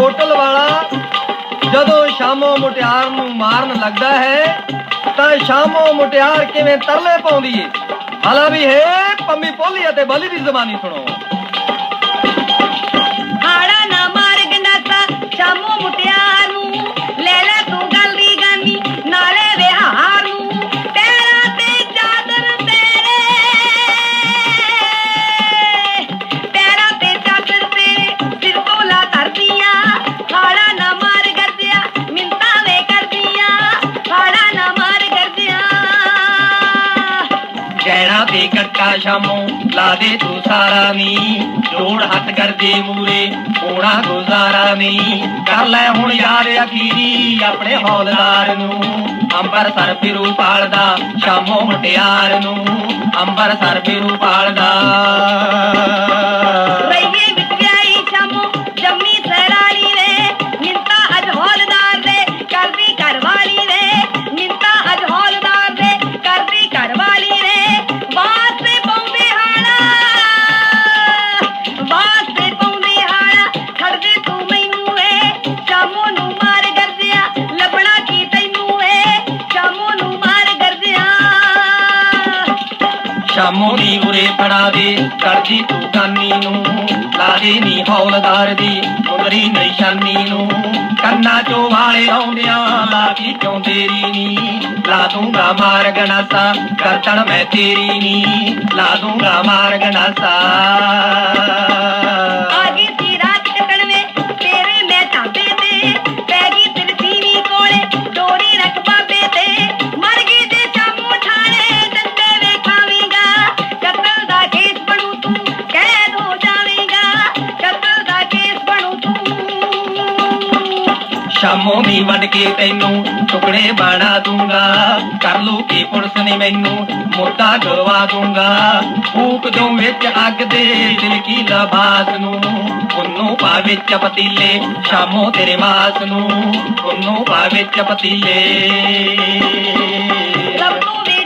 Hotel ਵਾਲਾ ਜਦੋਂ ਸ਼ਾਮੋ ਮੁਟਿਆਰ ਨੂੰ ਮਾਰਨ ਲੱਗਦਾ ਹੈ, ਤਾਂ ਸ਼ਾਮੋ ਮੁਟਿਆਰ ਕਿਵੇਂ ਤਰਲੇ ਪਾਉਂਦੀ ਏ? ਹਾਲਾ ਵੀ ਹੈ ਪੰਮੀ ਪੋਲੀ ਅਤੇ ਬਲੀ ਦੀ ਜ਼ਬਾਨੀ ਸੁਣੋ। ਗਹਿਣਾ ਕੱਟਾ ਸ਼ਾਮੋ, ਲਾ ਤੂੰ ਸਾਰਾ ਨੀ ਜੋੜ ਹੱਥ ਕਰਦੇ ਮੂਰੇ, ਹੋਣਾ ਗੁਜ਼ਾਰਾ ਨੀ ਕਰ ਲੈ ਹੁਣ ਯਾਰ ਅਖੀਰੀ, ਆਪਣੇ ਹੌਲਦਾਰ ਨੂੰ। ਅੰਬਰਸਰ ਫਿਰੂ ਪਾਲਦਾ, ਸ਼ਾਮੋ ਮੁਟਿਆਰ ਨੂੰ। ਅੰਬਰਸਰ ਫਿਰੂ ਪਾਲਦਾ। ਸ਼ਾਮੋ ਦੀ ਉਰੇ ਫੜਾ ਦੇ ਕਰਦੀ ਤੂੰ ਕਾਨੀ ਨੂੰ ਲਾ ਨੀ ਹੌਲਦਾਰ ਦੀ ਉਮਰੀ ਨਿਸ਼ਾਨੀ ਨੂੰ। ਕੰਨਾਂ ਚੋਂ ਵਾਲੇ ਆਉਂਦਿਆਂ ਲਾ ਕੀ ਕਿਉਂ ਦੇਰੀ ਨੀ? ਲਾ ਦੂੰਗਾ ਮਾਰ ਗਣਾਸਾ, ਕਰਤਣ ਮੈਂ ਤੇਰੀ ਨੀ। ਲਾ ਦੂੰਗਾ ਮਾਰ ਗਣਾਸਾ। ਸ਼ਾਮੋਂ ਵੀ ਵੱਢ ਕੇ ਤੈਨੂੰ ਟੁਕੜੇ ਬਣਾ ਦੂੰਗਾ। ਕਰ ਲੂਗੀ ਪੁਲਿਸ ਨੇ ਮੈਨੂੰ ਮੁਰਦਾ ਗਵਾ ਦੂੰਗਾ। ਫੂਕ ਦੂੰ ਵਿੱਚ ਅੱਗ ਦੇ ਦਿਲ ਕੀ ਲਬਾਸ ਨੂੰ, ਉਹਨੂੰ ਪਾ ਵਿੱਚ ਪਤੀਲੇ, ਸ਼ਾਮੋ ਤੇਰੇ ਮਾਸ ਨੂੰ, ਉਹਨੂੰ ਪਾ ਵਿੱਚ ਪਤੀਲੇ। ਰੱਬ ਨੂੰ ਵੀ